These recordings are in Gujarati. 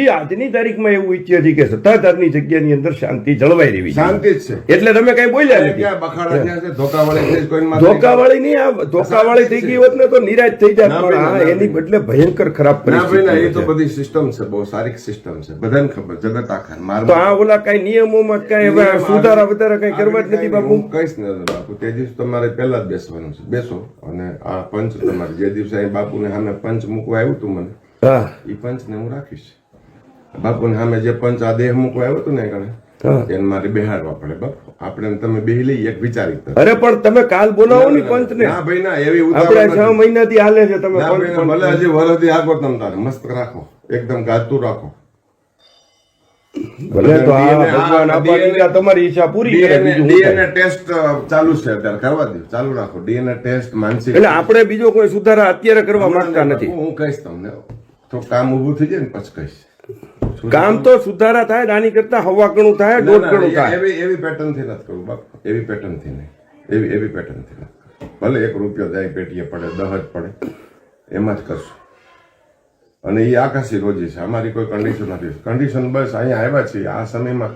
એ આજની તારીખમાં એવું ઈચ્છે છે કે સત્તાધારની જગ્યાની અંદર શાંતિ જળવાઈ રહેવી શાંતિ જ છે. એટલે તમે કઈ બોલ્યા નથી. ધોકાવાળી નહીં આ ધોકાવાળી થઈ ગઈ હોત ને તો નિરાશ થઈ જાય પણ એની બદલે ભયંકર ખરાબ પરિસ્થિતિ એ તો બધી સિસ્ટમ છે બહુ સારી સિસ્ટમ છે. બધાને ખબર જગત આખા તો આ ઓલા કઈ નિયમોમાં કઈ સુધારા વધારા કઈ કરવા જ નથી બાપુ? હું કહીશ ને બાપુ તે દિવસ તમારે પહેલા જ બેસવાનું છે. બેસો અને આ પંચ તમારે જે દિવસે બાપુને સામે પંચ મૂકવા આવ્યું હતું મને એ પંચ ને હું રાખીશ. બાપુને સામે જે પંચ આ દેહ મૂકવા આવ્યો હતો ને કણે એને મારે બેહાડવા પડે બાપુ. આપણે તમે બેહી લઈ એક વિચારી અરે પણ તમે કાલ બોલાવો ને પંચ ને ના ભાઈ ના એવી આપણે છ નથી. મહિનાથી હાલે છે તમે ના ભાઈ પંચ ના, પંચ. ભલે હજી વરદી આગળ તમ તારે મસ્ત રાખો એકદમ ગાતું રાખો. ભલે તો આ ભગવાન આપા તમારી ઈચ્છા પૂરી કરે બીજું ડીએનએ ટેસ્ટ ચાલુ છે અત્યારે કરવા દો ચાલુ રાખો. ડીએનએ ટેસ્ટ માનસિક એટલે આપણે બીજો કોઈ સુધારા અત્યારે કરવા માંગતા નથી. હું કહીશ તમને તો કામ ઊભું થઈ જાય ને પછી કહીશ. કામ તો સુધારા થાય નાની આની કરતા હવા ગણું થાય દોઢ ગણું થાય. એવી એવી પેટર્નથી નથી કરવું બાપ. એવી પેટર્નથી નહીં. એવી એવી પેટર્નથી ભલે એક રૂપિયો જાય પેટીએ પડે દહ જ પડે. એમાં જ કરશું. અને એ આકાશી રોજી છે. અમારી કોઈ કન્ડિશન નથી. કન્ડિશન બસ અહીંયા આવ્યા છીએ. આ સમયમાં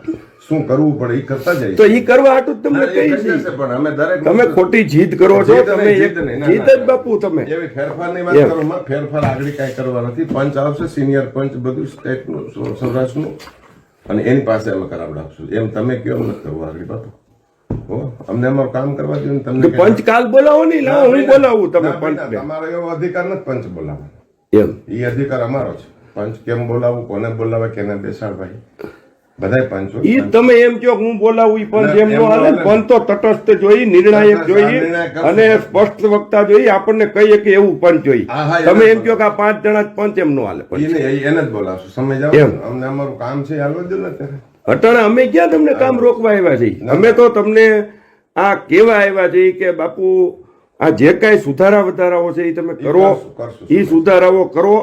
શું કરવું પડે એ કરતા જાય તો એ કરવા હાટું તમને ના, કહી છે પણ અમે દરેક તમે ખોટી જીદ કરો છો તમે જીદ ના, ના, જ બાપુ તમે. એવી ફેરફારની વાત કરો માં ફેરફાર આગળ કઈ કરવા નથી. પંચ આવશે સિનિયર પંચ બધું સ્ટેટનું સૌ- સૌરાષ્ટ્રનું. અને એની પાસે અમે કરાવડાવશું. એમ તમે કયો નથી કરવું આગળ બાપુ. અમને અમારું કામ કરવા દો તમને પંચ કાલ બોલાવો નહીં હું બોલાવું તમે ના, પંચ તમારો એવો અધિકાર નથી પંચ બોલાવવાનો. એમ. એ અધિકાર અમારો છે. પંચ કેમ બોલાવું કોને બોલાવે કેને બેસાડવાય બધાય પંચો. ઈ તમે એમ કહો કે હું બોલાવું ઈ પંચ એમ નો હાલે. પંચ તો તટસ્થ જોઈ નિર્ણાયક જોઈ અને સ્પષ્ટ વક્તા જોઈ આપણને કહીએ કે એવું પંચ જોઈ. તમે એમ કહો કે આ પાંચ જણા જ પંચ એમ નો હાલે એને જ બોલાવશું. એમ. અમને અમારું કામ છે હાલવા દો ને અત્યારે. અટાણે અમે ક્યાં તમને કામ રોકવા આવ્યા છીએ? અમે તો તમને આ કેવા આવ્યા છીએ કે બાપુ આ જે કાંઈ સુધારા વધારાઓ છે એ તમે કરો. એ સુધારાઓ કરો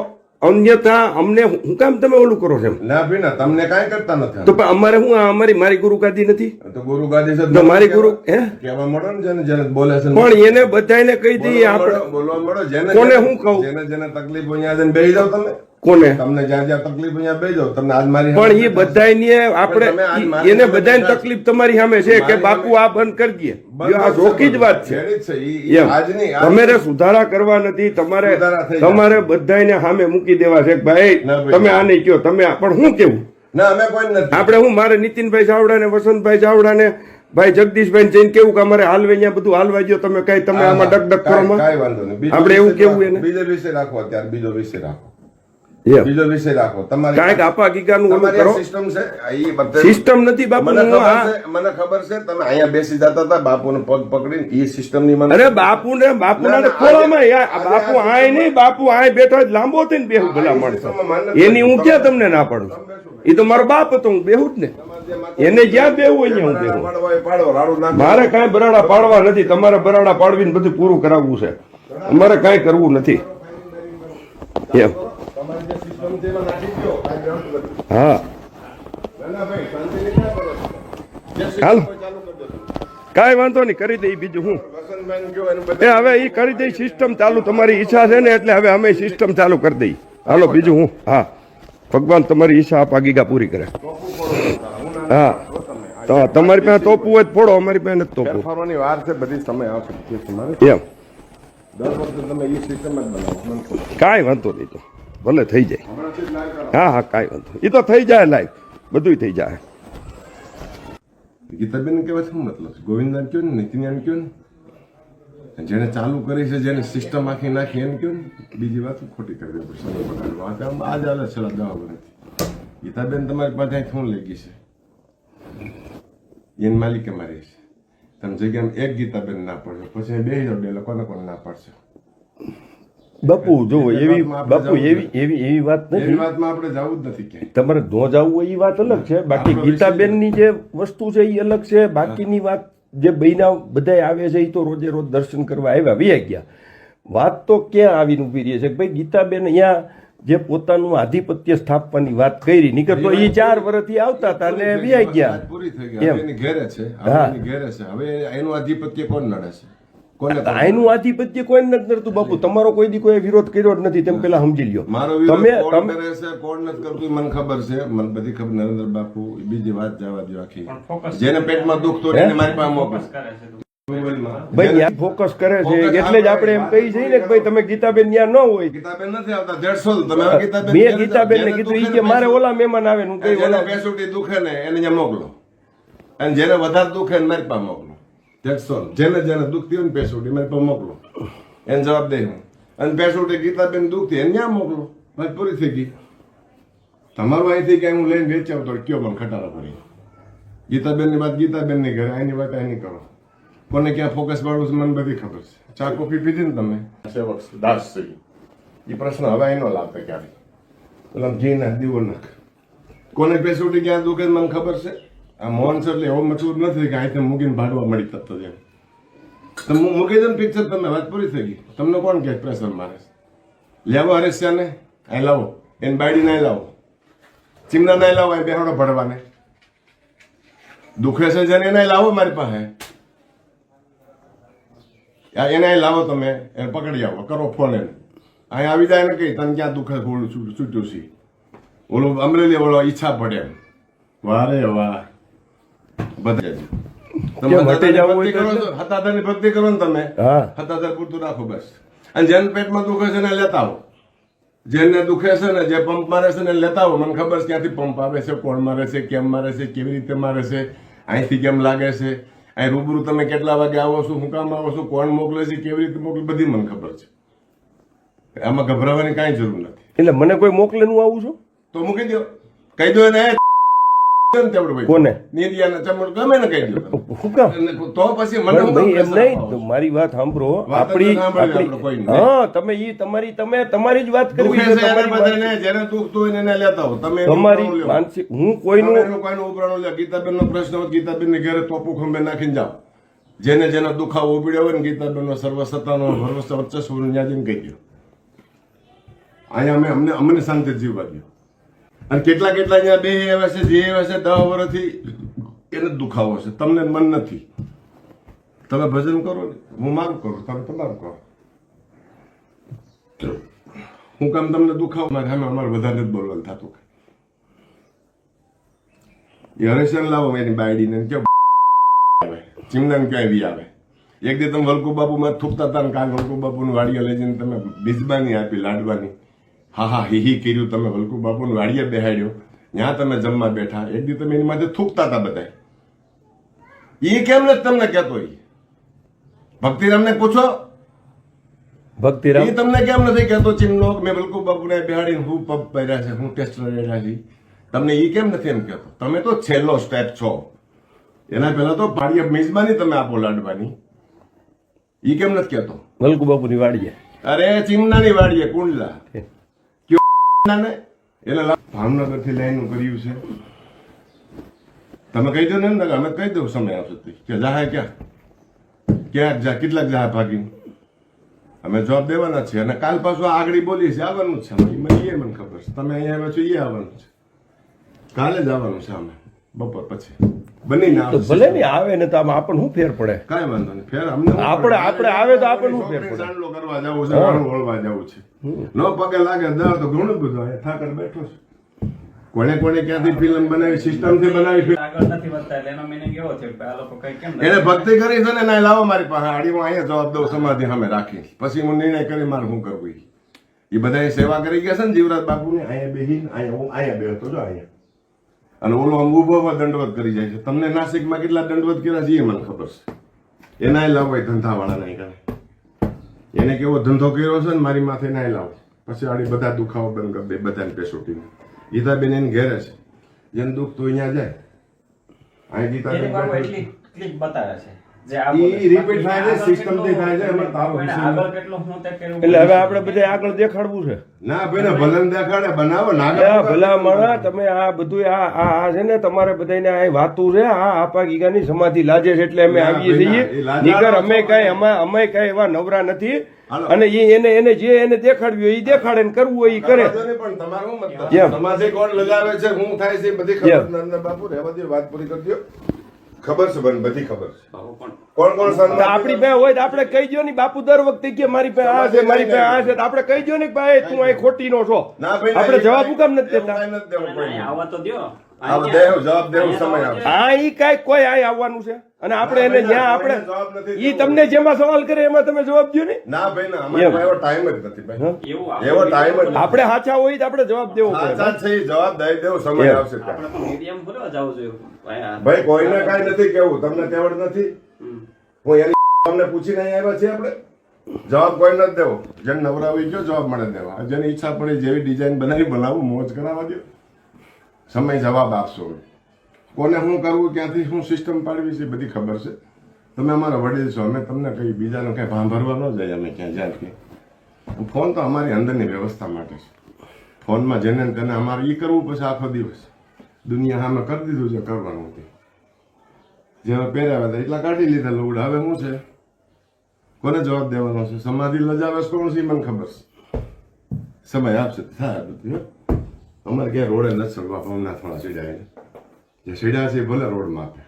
અન્યથા અમને હું કામ તમે ઓલું કરો છો ના ભાઈ ના તમને કાંઈ કરતા નથી તો અમારે હું અમારી મારી ગુરુ ગાદી નથી? તો ગુરુ ગાદી છે મારી ગુરુ હે? કહેવા મળો ને જેને જેને બોલે છે પણ એને બધાને કહી દઈએ બોલવા આપણે. બોલવા મળો જેને કોને હું કહું? જેને જેને તકલીફ અહીંયા છે બેસી જાઓ તમે. કોને? તમને જ્યાં જ્યાં તકલીફ અહીંયા બેજો તમને આજ મારી પણ એ બધાને આપણે તમે એને બધાને તકલીફ તમારી સામે છે કે બાપુ આ બંધ કરી દઈએ આ જોખી જ વાત છે. જેની જ છે. ઈ- ઈ એમ. આજની આજ- તમારે સુધારા કરવા નથી. તમારે સુધારા થઈ જાય. તમારે બધાને સામે મૂકી દેવા છે ભાઈ તમે આને કયો તમે પણ હું કેવું? ના અમે કોઈ નથી. આપણે હું? મારે નીતિનભાઈ ચાવડા ને વસંતભાઈ ચાવડા ને ભાઈ જગદીશભાઈ જઈને કેવું કે અમારે હાલવે અહીંયા બધું હાલવા ગયો. તમે કઈ તમે આમાં ડક ડક કરો આપણે એવું કેવું એને? બીજો વિષય રાખો અત્યારે. બીજો વિષય રાખો. બીજો વિષય રાખો તમારી કાંઈક આપા ગીગાનું ઓલું કરો સિસ્ટમ છે આ બધે- સિસ્ટમ નથી બાપુ મને હું ખબર છે મને ખબર છે તમે અહીંયા બેસી જતા હતા બાપુને પગ પકડીને ઈ સિસ્ટમની મને અરે બાપુ ખોળામાં યાર આય નહીં બાપુ આય બેઠો લાંબો થઈને બેહું ભલા માણસો એની હું ક્યાં તમને ના પાડું એ તો મારો બાપ હતો હું બેહું જ ને એને જ્યાં બેહું હોય ત્યાં હું બેહું. મારે કાંઈ બરાડા પાડવા નથી તમારે બરાડા પાડવીને બધું પૂરું કરાવવું છે અમારે કાંઈ કરવું નથી એમ તમારી જે સિસ્ટમ છે એમાં નાખી દ્યો. કાંઈ વાંધો હા. હાલો. હોય ચાલુ કરી દો. કાંઈ વાંધો નહીં કરી દઈ બીજું હું. એ હવે એ કરી દઈ સિસ્ટમ ચાલુ તમારી ઈચ્છા છે ને એટલે હવે અમે સિસ્ટમ ચાલુ કરી દઈ હાલો બીજું હું. હા. ભગવાન તમારી ઈચ્છા આપ આગીગા પૂરી કરે. હા તો તમારી પાસે તોપવું હોય તો ફોડો અમારી પાસે નથી તોપવું ફરવાની વાર છે બધી સમય આવશે તમારે. એમ. દર વખતે તમે એ સિસ્ટમ જ બનાવો કાંઈ વાંધો નહીં તો. ભલે થઈ જાય. હા હા, કાંઈ વાંધો એ તો થઈ જાય લાઈવ બધું થઈ જાય. ગીતાબેન કહેવાય શું મતલબ ગોવિંદ ગોવિંદાન કયો ને નીતિન્યાન કયો ને? જેને ચાલુ કરી છે જેને સિસ્ટમ આખી નાખી, એમ કયો ને? બીજી વાત ખોટી કરવી બગાડો. વાત આમ આ જ આવે છેલ્લા દવા વર્ષથી ગીતાબેન તમારી પાસે શું લઈ ગઈ છે. એની માલિકે મારી છે. તમે જગ્યામાં એક ગીતાબેન ના પડશે પછી બે બે લોકોને કોને ના પાડશો? બાપુ જો એવી બાપુ એવી એવી એવી વાત નથી. વાતમાં આપણે જવું જ નથી તમારે નો જવું હોય એ વાત અલગ છે. બાકી ગીતાબેનની જે વસ્તુ છે એ અલગ છે. બાકીની વાત જે બહેના બધા આવે છે એ તો રોજે રોજ દર્શન કરવા આવ્યા વી ગયા. વાત તો ક્યાં આવીને ઊભી રહી છે? ભાઈ ગીતાબેન અહીંયા જે પોતાનું આધિપત્ય સ્થાપવાની વાત કરી નીકળતો એ ચાર વર્ષથી આવતા હતા ને વી ગયા. પૂરી થઈ ગઈ. એની ઘેરે છે. હા. ઘેરે છે. હવે એનું આધિપત્ય કોણ નડે છે? આનું આધિપત્ય કોઈ નથી કરતું બાપુ. તમારો કોઈ દી કોઈ વિરોધ કર્યો જ નથી તેમ પેલા સમજી લ્યો. મારો વિરોધ તમે કોણ કરે છે કોણ નથી કરતું મને ખબર છે. મને બધી ખબર નરેન્દ્ર બાપુ બીજી વાત જવા દો આખી. જેને પેટમાં દુખ તો એને મારી પાસે મોકલો. ભાઈ ફોકસ કરે છે. એટલે જ આપણે એમ કહી છીએ ને કે ભાઈ તમે ગીતાબેન ત્યાં ન હોય. ગીતાબેન નથી આવતા દેડસો તમે હવે ગીતાબેન મેં ગીતાબેન ને કીધું કે મારે ઓલા મહેમાન આવે હું કઈ જેને ઓલા બેસુટી દુખે ને એને ત્યાં મોકલો. અને જેને વધારે દુખે ને મારી પાસે મોકલો. All. જેને જેને દુખતી હોય ને પેસુટી મારી પાસે મોકલો. એને જવાબ દે હું. અને પેસુટી ગીતાબેન દુખતી એને ત્યાં મોકલો? મારી પૂરી થઈ ગઈ. તમારું અહીંથી ક્યાંય હું લઈને વેચાવ તો કયો પણ ખટારા પડી ગીતાબેનની વાત ગીતાબેનની ઘરે. આની વાત આની કરો. કોને ક્યાં ફોકસ વાળું છે મને બધી ખબર છે. ચા કોફી પીધી ને તમે? સેવક દાસ એ પ્રશ્ન હવે એનો લાભ ક્યારે પેલા ઘી નાખ દીવો નાખ. કોને પેસોટી ક્યાં દુખે મને ખબર છે? આ મોહન સર એટલે એવો મચૂર નથી કે અહીંથી મૂકીને ભાડવા મળી તત્ત છે. તમે મૂકી દો પિક્ચર તમે વાત પૂરી થઈ ગઈ. તમને કોણ કે પ્રેશર મારે? લેવો હરેશિયાને? અહીં લાવો. એને બાયડી નાય લાવો. ચીમના નહીં લાવો એ બેહાડો ભરવાને. દુખે છે જેને એને લાવો મારી પાસે. આ એને લાવો તમે એ પકડી આવો, કરો ફોન એને. અહીં આવી જાય ને કઈ, તને ક્યાં દુખે છૂટ્યું છે? ઓલું અમરેલી ઓલો ઈચ્છા પડે એમ. વાહ રે વાહ. બધા કેમ હટી જવું હોય તો એટલે? ભક્તિ કરો ને તમે. હા. હતાદાર પૂરતું રાખો બસ. અને જેને પેટમાં દુખે છે ને લેતા આવો. જેને દુખે છે ને જે પંપ મારે છે ને લેતા આવો. મને ખબર છે ક્યાંથી પંપ આવે છે કોણ મારે છે કેમ મારે છે કેવી રીતે મારે છે અહીંથી કેમ લાગે છે. અહીં રૂબરૂ તમે કેટલા વાગે આવો છો હું કામ આવો છો કોણ મોકલે છે કેવી રીતે મોકલે બધી મને ખબર છે. આમાં ગભરાવાની કાંઈ જરૂર નથી. એટલે મને કોઈ મોકલે નું આવું છું? તો મૂકી દો કહી દો એને. કોને? ગમે ને કહી તો પછી મને એમ નહીં? મારી વાત સાંભળો. આપણી. હા તમે ઈ તમારી તમે તમારી જ વાત કરવી છે તમારી જેને દુખતું હોય ને એને લેતા હો તમે એનું તમારી ઉપરાણું માનસિક હું કોઈનું કોઈનું ઉપરાણું લ્યો. ગીતાબેનનો પ્રશ્ન હોય ગીતાબેનને ઘરે તોપુ ખંભે નાખીને જાઓ. જેને જેનો દુખાવો ઉપડ્યો હોય ને ગીતાબેનનો સર્વસત્તાનો સર્વસ્વ વર્ચસ્વ ત્યાં જઈને કહી ગયો અહીંયા અમે અમને અમને શાંતિ જીવવા દો અને કેટલા કેટલા અહીંયા બે એવા છે, જે એવા છે દસ વર્ષથી એને દુખાવો છે. તમને મન નથી. તમે ભજન કરો ને, હું મારું કરું, તમે તમારું કરો. હું કામ તમને દુખાવો મારે સામે અમારે વધારે જ બોલવાનું થતું. એ હરેશન લાવો એની બાયડીને કે આવે? ચીમનાને ક્યાંય બી આવે? એક દી તમે વલકુ બાપુ માં થૂકતા હતા ને કાલ વલ્કુ બાપુનું વાડીએ લઈ જઈને તમે બીજબાની આપી લાડવાની. હા હા હિ હિ કર્યું તમે વલકુ બાપુને વાડીએ બેહાડ્યો. ત્યાં તમે જમવા બેઠા. એક દી તમે એની માથે થૂકતા હતા બધા એ કેમ નથી તમને કહેતો ઈ? ભક્તિરામને પૂછો. ભક્તિરામ? એ તમને કેમ નથી કહેતો ચીમનો? મેં બલકુ બાપુને બેહાડીને હું પગ પહેર્યા છે હું ટેસ્ટ રહેલા છે. તમને એ કેમ નથી એમ કહેતો? તમે તો છેલ્લો સ્ટેપ છો. એના પહેલા તો પાડીએ મેજબાની તમે આપો લાડવાની. એ કેમ નથી કહેતો? વલ્કુ બાપુની વાડીએ. અરે ચીમનાની વાડીએ કુંડલા. એટલે થી ભાવનગરથી લઈને કર્યું છે. તમે કહી દો ને અંદર અમે કહી દઉં સમય આવશે. કે જાહે ક્યાં? ક્યાં જા કેટલાક જાહે ભાગી અમે જવાબ દેવાના છે અને કાલ પાછું આગળ બોલી છે. આવવાનું છે. મને ખબર છે. તમે અહીંયા આવ્યા છો એ આવવાનું છે. કાલે જ આવવાનું છે અમે. બપોર પછી. બનીને તો ભલે ને આવે ને તો આમાં આપણને શું ફેર પડે? કાંઈ વાંધો નહીં. ફેર અમને આપણે- આપણે આવે તો આપણને શું ફેર પડે? ચાંદલો કરવા જવું છે જવું છે. ન પગે લાગે દર તો ઘણું બધું અહીંયા ઠાકર બેઠો છે. કોને કોને ક્યાંથી ફિલ્મ બનાવી સિસ્ટમથી બનાવી. આગળ નથી વધતા એટલે એનો meaning એવો થયો કે આ લોકો કઈ કેમ એને ભક્તિ કરી છે ને ના લાવો મારી પાસે. આડી હું અહીંયા જવાબ દઉં સમાધિ સામે રાખી પછી હું નિર્ણય કરી મારે શું કરવું એ બધા સેવા કરી ગયા છે ને જીવરાજ બાપુ ને અહીંયા બેહીને અહીંયા હું અહીંયા બેહતો જો અહીંયા. અને ઓલો આમ ઊભો ઊભો દંડવત કરી જાય છે. તમને નાસિકમાં કેટલા દંડવત કર્યા છે એ મને ખબર છે. એના લાવો એ ધંધાવાળા નહીં કરે એને કેવો ધંધો કર્યો છે ને મારી માથે નાય લાવો. પછી આડી બધા દુખાવો બંધ કરી દે બધાને પેસોટીને. ગીતાબેન એને ઘેરે છે. જેને દુઃખ તો અહીંયા જાય. અહીં ગીતાબેન બતાવે છે. એટલે હવે આપણે બધા આગળ દેખાડવું છે. ના ભાઈ ને ભલન દેખાડે બનાવો નાગર ભલા માણા તમે આ બધું આ આ આ છે ને તમારે બધાને આ વાતું છે આ આપા ગીગાની સમાધિ લાજે છે એટલે અમે આવીએ છીએ. નીકર અમે કઈ અમે અમે કઈ એવા નવરા નથી. અને એ એને એને જે એને દેખાડ્યું હોય એ દેખાડે ને કરવું હોય એ કરે. પણ તમારું મતલબ? એમ. કોણ લગાવે છે હું થાય છે બધી ખબર બાપુ રહેવા દે વાત પૂરી કરી દો ખબર છે બન બધી ખબર છે. કોણ? કોણ સંત આપણી પાસે હોય તો આપણે કહી દો ને બાપુ દર વખતે કે મારી પાસે આ છે મારી પાસે આ છે. તો આપણે કહી દો ને ભાઈ તું અહીં ખોટીનો છો. ના આપણે જવાબ હું કામ નથી દેતા. આવો તો આવશે. કોઈ અહીં આવવાનું છે. અને આપણે એને જ્યાં આપણે ઈ તમને જેમાં સવાલ કરે એમાં તમે જવાબ દો ને. ના ભાઈ ના અમારે એવો ટાઈમ જ નથી ભાઈ? એવું ટાઈમ જ આપણે સાચા હોય તો આપણે જવાબ દેવો પડે. સાચા છે જવાબ દઈ દેવો સમય આવશે આપણે તો મીડિયમ ભરવા જવું જોઈએ ભાઈ કોઈને કાઈ નથી કેવું તમને તેવડ નથી. હું એની તમને પૂછીને આવ્યા છીએ આપણે. જવાબ કોઈ નથી દેવો. જેને નવરા હોય ગયો જવાબ મળે દેવા. જેની ઈચ્છા પડે જેવી ડિઝાઇન બનાવી બનાવું મોજ કરાવવા દો સમય જવાબ આપશો. કોને શું કરવું, ક્યાંથી શું સિસ્ટમ પાડવી છે બધી ખબર છે. તમે અમારા વડીલ છો, અમે તમને કઈ બીજાને કઈ ભાંભરવા ન જાય, અમે ક્યાં જાય કે. ફોન તો અમારી અંદરની વ્યવસ્થા માટે છે. ફોનમાં જેને તેને અમારે એ કરવું પછી આખો દિવસ. દુનિયા સામે કરી દીધું છે, કરવાનું હતું જેવા પહેર્યા હતા, એટલા કાઢી લીધા લુગડા. હવે શું છે? કોને જવાબ દેવાનો છે? સમાધિ લજાવે કોણ છે મને ખબર છે. સમય આપશે. થાય બધું. અમારે ક્યાં રોડે નથી ચડવા પવના થોડા સીડા જે સીડા છે ભલે રોડમાં આપે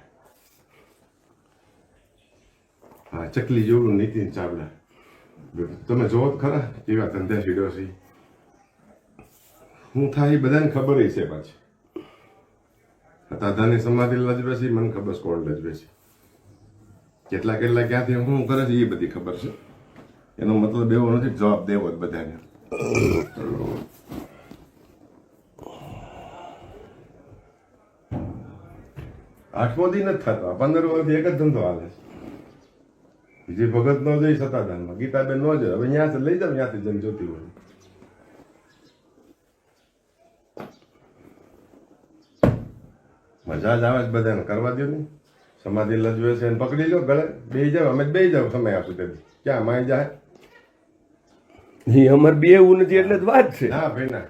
હા, ચકલી જેવું નીતિન ચાવડા. તમે જોવો ખરા કેવા ધંધા સીડો છે. હું થાય એ બધાને ખબર છે પાછી. દાદાની સમાધિ લજવે છે, મને ખબર કોણ લજવે છે. કેટલા કેટલા ક્યાંથી શું કરે છે એ બધી ખબર છે. એનો મતલબ એવો નથી જવાબ દેવો જ બધાને. આઠમો દી નથી થતો પંદર વર્ષથી એક જ ધંધો હાલે છે બીજી ભગત નો જઈ સતાધાનમાં ગીતાબેન નો જાય હવે ત્યાંથી લઈ જાવ ત્યાંથી જન જોતી હોય મજા જ આવે છે બધાને કરવા દો ને સમાધિ લજવે છે એને પકડી લો ગળે બે જાવ અમે બે જાવ સમય આપી દે ક્યાં માય જાય ઈ અમાર બે એવું નથી એટલે જ વાત છે હા ભાઈ ના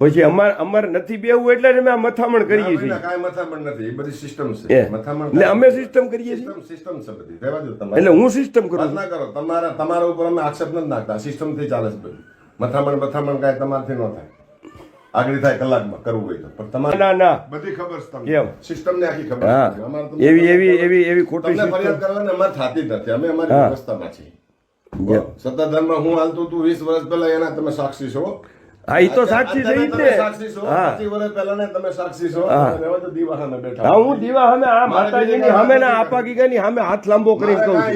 પછી અમાર અમાર નથી બેવું એટલે અમે આ મથામણ કરીએ છીએ. કાંઈ મથામણ નથી. એ બધી સિસ્ટમ છે. મથામણ એટલે અમે સિસ્ટમ કરીએ છીએ. સિસ્ટમ સિસ્ટમ છે બધી. રહેવા દો તમારે. એટલે હું સિસ્ટમ કરું. ના કરો. તમારા તમારા ઉપર અમે આક્ષેપ નથી નાખતા. સિસ્ટમથી ચાલે છે બધું. મથામણ મથામણ કાંઈ તમારથી ન થાય. આગળ થાય કલાકમાં કરવું હોય તો. પણ તમારે ના ના. બધી ખબર છે કેમ? તમને સિસ્ટમ ને આખી ખબર છે. અમારે એવી એવી એવી એવી ખોટી તમને ફરિયાદ સિસ્ટમ કરવાની અમારે થતી નથી. અમે અમારી. વ્યવસ્થામાં છીએ. સત્તાધારમાં હું હાલતો તું વીસ વર્ષ પહેલા એના તમે સાક્ષી છો. હા એ તો સાક્ષી છે જ ને સાક્ષી છો હા. તમે સાક્ષી છો હા. હા દીવા સામે આ માતાજીની સામે ના આપા ગીગાની સામે હાથ લાંબો કરીને કહું છું.